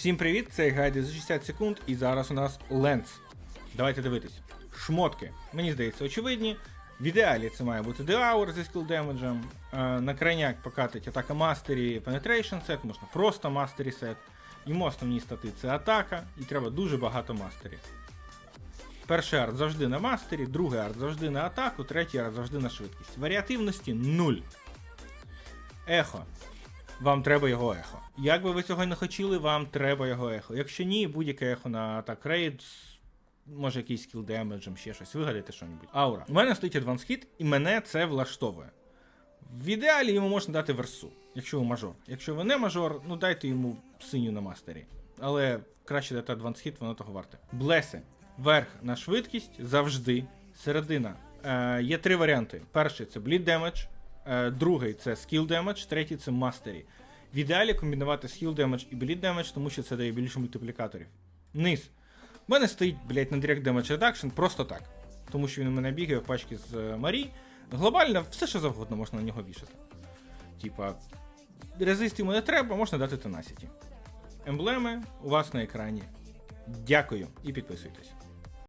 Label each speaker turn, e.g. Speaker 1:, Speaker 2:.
Speaker 1: Всім привіт, це гайди за 60 секунд, і зараз у нас ленс. Давайте дивитись. Шмотки. Мені здається, очевидні. В ідеалі це має бути Деаур зі скіл демеджем. Е, На крайняк покатить атака мастері Penetration сет, можна просто мастері сет. Йому основні стати це атака, і треба дуже багато мастерів. Перший арт завжди на мастері, другий арт завжди на атаку, третій арт завжди на швидкість. Варіативності 0. Ехо. Вам треба його ехо. Як би ви цього не хотіли, вам треба його ехо. Якщо ні, будь-яке ехо на атак рейд, може якийсь скіл демеджем, ще щось, вигадайте щось. Аура. У мене стоїть адванс хіт, і мене це влаштовує. В ідеалі йому можна дати версу, якщо ви мажор. Якщо ви не мажор, ну дайте йому синю на мастері. Але краще дати адванс хіт, воно того варте. Блеси. Верх на швидкість завжди. Середина. Е, є три варіанти. Перший це damage, е, другий це skill damage, третій це mastery. В ідеалі комбінувати skill damage і bleed damage, тому що це дає більше мультиплікаторів. Низ. У мене стоїть, блять, на Direct Damage Reduction просто так. Тому що він у мене бігає в пачці з е, Марі. Глобально все, що завгодно можна на нього вішати. Типа, резист йому не треба, можна дати Tenacity. Емблеми у вас на екрані. Дякую і підписуйтесь.